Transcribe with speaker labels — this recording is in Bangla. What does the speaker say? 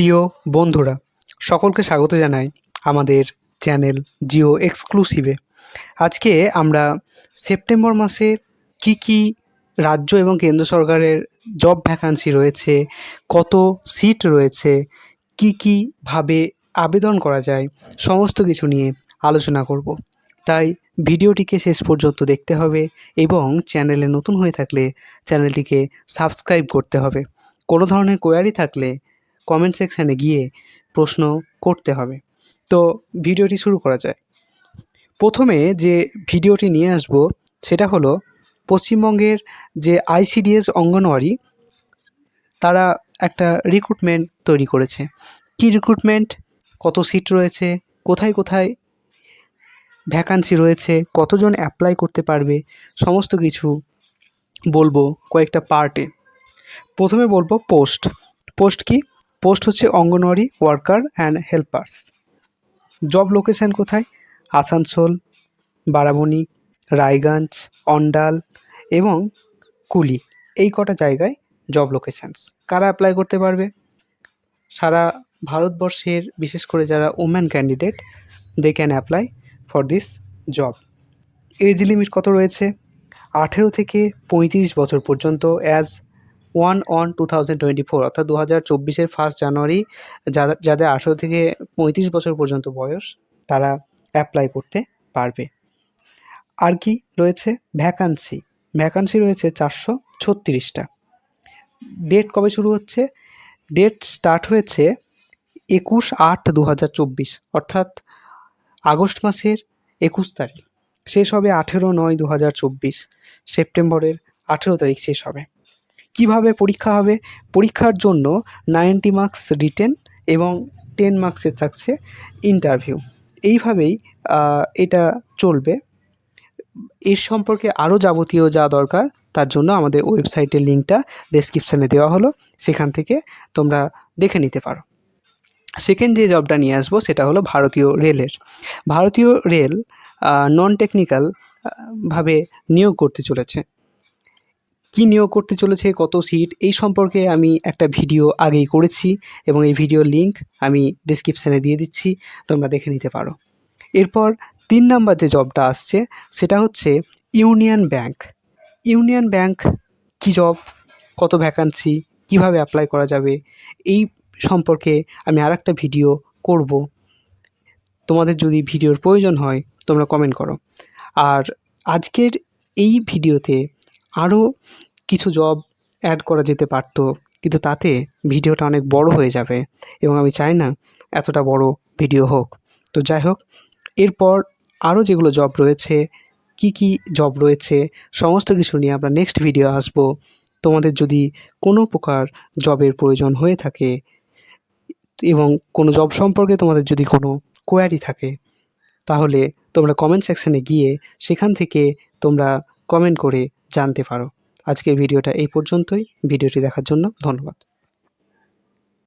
Speaker 1: প্রিয় বন্ধুরা, সকলকে স্বাগত জানাই আমাদের চ্যানেল জিও এক্সক্লুসিভে। আজকে আমরা সেপ্টেম্বর মাসে কি কি রাজ্য এবং কেন্দ্র সরকারের জব ভ্যাকান্সি রয়েছে, কত সিট রয়েছে, কি কীভাবে আবেদন করা যায়, সমস্ত কিছু নিয়ে আলোচনা করব। তাই ভিডিওটিকে শেষ পর্যন্ত দেখতে হবে এবং চ্যানেলে নতুন হয়ে থাকলে চ্যানেলটিকে সাবস্ক্রাইব করতে হবে। কোনো ধরনের কোয়ারি থাকলে কমেন্ট সেকশানে গিয়ে প্রশ্ন করতে হবে। তো ভিডিওটি শুরু করা যায়। প্রথমে যে ভিডিওটি নিয়ে আসব, সেটা হলো পশ্চিমবঙ্গের যে আইসিডিএস অঙ্গনওয়াড়ি, তারা একটা রিক্রুটমেন্ট তৈরি করেছে। কি রিক্রুটমেন্ট কত সিট রয়েছে? কোথায় কোথায় ভ্যাকান্সি রয়েছে? কতজন অ্যাপ্লাই করতে পারবে? সমস্ত কিছু বলব কয়েকটা পার্টে প্রথমে বলব পোস্ট পোস্ট কি? পোস্ট হচ্ছে Anganwadi worker and helpers. Job location কোথায়? আসানসোল বারাবণী রায়গঞ্জ, অন্ডাল এবং কুলি। এই কটা জায়গায় জব লোকেশানস। কারা অ্যাপ্লাই করতে পারবে? সারা ভারতবর্ষের, বিশেষ করে যারা woman candidate they can apply for this job age limit কত রয়েছে? আঠেরো থেকে পঁয়ত্রিশ বছর পর্যন্ত as one on two thousand twenty four অর্থাৎ দু হাজার চব্বিশের ফার্স্ট জানুয়ারি যারা, যাদের আঠেরো থেকে পঁয়ত্রিশ বছর পর্যন্ত বয়স, তারা অ্যাপ্লাই করতে পারবে। আর কি রয়েছে? ভ্যাকান্সি ভ্যাকান্সি রয়েছে চারশো ছত্রিশটা। ডেট কবে শুরু হচ্ছে? ডেট স্টার্ট হয়েছে একুশ আট দু হাজার চব্বিশ, অর্থাৎ আগস্ট মাসের একুশ তারিখ। শেষ হবে আঠেরো নয় দু হাজার চব্বিশ সেপ্টেম্বরের আঠেরো তারিখ শেষ হবে। কীভাবে পরীক্ষা হবে? পরীক্ষার জন্য নাইনটি মার্কস রিটেন এবং টেন মার্কসের থাকছে ইন্টারভিউ এইভাবেই এটা চলবে। এর সম্পর্কে আরও যাবতীয় যা দরকার, তার জন্য আমাদের ওয়েবসাইটের লিঙ্কটা ডেসক্রিপশানে দেওয়া হলো। সেখান থেকে তোমরা দেখে নিতে পারো। সেকেন্ড যে জবটা নিয়ে আসব, সেটা হলো ভারতীয় রেলের। ভারতীয় রেল নন টেকনিক্যাল ভাবে নিয়োগ করতে চলেছে। কি নিয়োগ করতে চলেছে, কত সিট এই সম্পর্কে আমি একটা ভিডিও আগেই করেছি এবং এই ভিডিওর লিঙ্ক আমি ডিসক্রিপশানে দিয়ে দিচ্ছি, তোমরা দেখে নিতে পারো। এরপর তিন নাম্বার যে জবটা আসছে, সেটা হচ্ছে ইউনিয়ন ব্যাংক ইউনিয়ন ব্যাংক কী জব কত ভ্যাকান্সি কীভাবে অ্যাপ্লাই করা যাবে, এই সম্পর্কে আমি আর একটা ভিডিও করব। তোমাদের যদি ভিডিওর প্রয়োজন হয়, তোমরা কমেন্ট করো। আর আজকের এই ভিডিওতে আরও কিছু জব অ্যাড করা যেতে পারতো। কিন্তু তাতে ভিডিওটা অনেক বড় হয়ে যাবে এবং আমি চাই না এতটা বড় ভিডিও হোক। তো যাই হোক, এরপর আরও যেগুলো জব রয়েছে, কি কি জব রয়েছে, সমস্ত কিছু নিয়ে আমরা নেক্সট ভিডিও আসব। তোমাদের যদি কোনো প্রকার জবের প্রয়োজন হয়ে থাকে এবং কোনো জব সম্পর্কে তোমাদের যদি কোনো কোয়ারি থাকে, তাহলে তোমরা কমেন্ট সেকশানে গিয়ে সেখান থেকে তোমরা কমেন্ট করে জানতে পারো। আজকের ভিডিওটা এই পর্যন্তই। ভিডিওটি দেখার জন্য ধন্যবাদ।